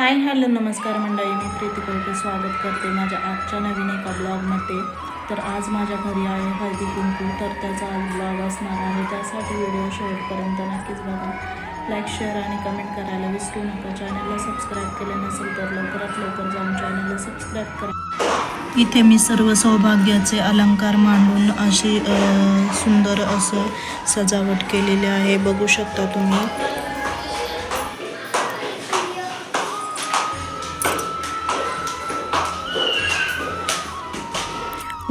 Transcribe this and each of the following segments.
Hi hello नमस्कार मंडळी. मी प्रीती करते स्वागत करते माझ्या आजच्या नवीन एका ब्लॉगमध्ये. तर आज माझ्या घरी आहे हळदी कुंकू. तर त्याचा आज ब्लॉग असणार आहे. त्यासाठी व्हिडिओ शेवटपर्यंत नक्कीच बघा. लाईक शेअर आणि कमेंट करायला विसरू नका. चॅनलला सबस्क्राईब केले नसेल तर लवकरात लवकर जाऊन चॅनलला सबस्क्राईब करा. इथे मी सर्व सौभाग्याचे अलंकार मांडून अशी सुंदर असं सजावट केलेली आहे. बघू शकता तुम्ही.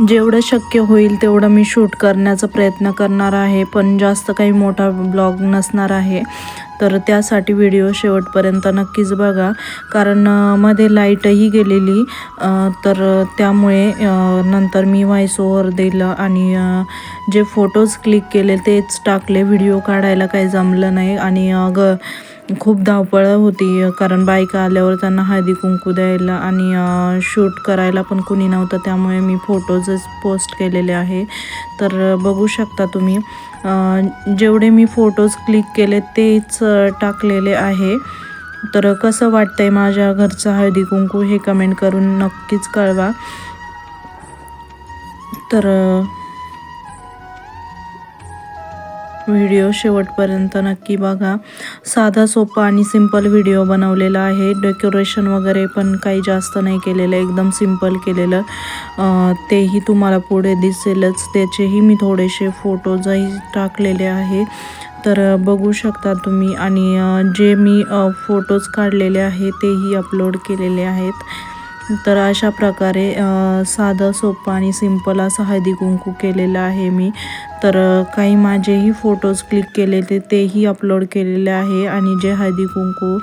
जेवढं शक्य होईल तेवढं मी शूट करण्याचा प्रयत्न करणार आहे पण जास्त काही मोठा ब्लॉग नसणार आहे. तर त्यासाठी व्हिडिओ शेवटपर्यंत नक्कीच बघा. कारण मध्ये लाईटही गेलेली तर त्यामुळे नंतर मी व्हॉइस ओव्हर दिलं आणि जे फोटोज क्लिक केले तेच टाकले. व्हिडिओ काढायला काही जमलं नाही आणि ग खूप धावपळ होती कारण बायका आल्यावर त्यांना हळदी कुंकू द्यायला आणि शूट करायला पण कुणी नव्हतं. त्यामुळे मी फोटोजच पोस्ट केलेले आहे. तर बघू शकता तुम्ही जेवढे मी फोटोज क्लिक केले तेच टाकलेले आहे. तर कसं वाटतंय माझ्या घरचं हळदी कुंकू हे कमेंट करून नक्कीच कळवा. तर व्हिडिओ शेवटपर्यंत नक्की बघा. साधा सोपा आणि सिंपल व्हिडिओ बनवलेला आहे. डेकोरेशन वगैरे पण काही जास्त नाही केलेलं एकदम सिंपल केलेलं. तेही तुम्हाला पुढे दिसेलच. त्याचेही मी थोडेसे फोटोजही टाकलेले आहे. तर बघू शकता तुम्ही. आणि जे मी फोटोज काढलेले आहे तेही अपलोड केलेले आहेत. तर अशा प्रकारे साधं सोपं आणि सिंपल असं हळदी कुंकू केलेलं आहे मी. तर काही माझेही फोटोज क्लिक केले ते तेही अपलोड केलेले आहे आणि जे हळदी कुंकू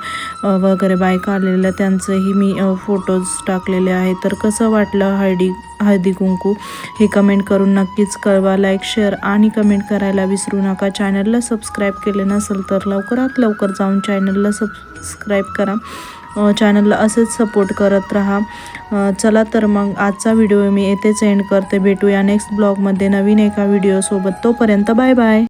वगैरे बायका आलेल्या त्यांचंही मी फोटोज टाकलेले आहे. तर कसं वाटलं हळदी हळदी कुंकू? हे कमेंट करून नक्कीच कळवा. लाईक शेअर आणि कमेंट करायला विसरू नका. चॅनलला सबस्क्राईब केले नसेल तर लवकरात लवकर जाऊन चॅनलला सबस्क्राईब करा. चॅनलला असेच सपोर्ट करत राहा. चला तर मग आजचा व्हिडिओ मी येथेच एंड करते. भेटूया नेक्स्ट ब्लॉगमध्ये नवीन एका व्हिडिओसोबत तोपर्यंत बाय बाय